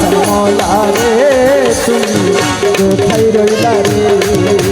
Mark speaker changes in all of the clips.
Speaker 1: মলা রে তুমি কোথায় রইলা রে?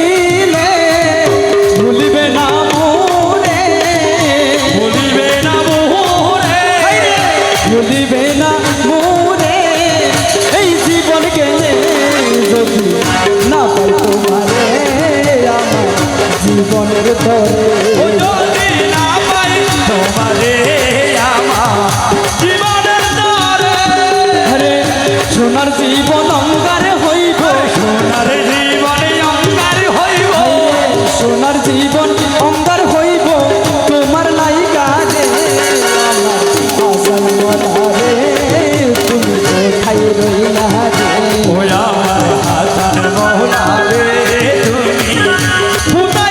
Speaker 2: কোথায়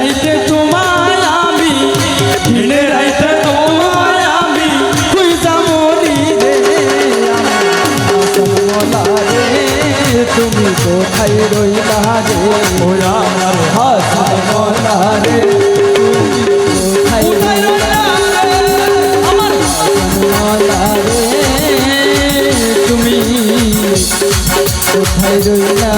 Speaker 2: রাইতে তোমায় আমি ভিড়ে রাইতে তোমায় আমি, তুই যাবনি রে রে তুমি কোথায় রইলা রে?
Speaker 1: ওরা আমার হাসান
Speaker 2: মলা রে কোথায় রইলা
Speaker 1: আমার মলা রে তুমি কোথায় রইলা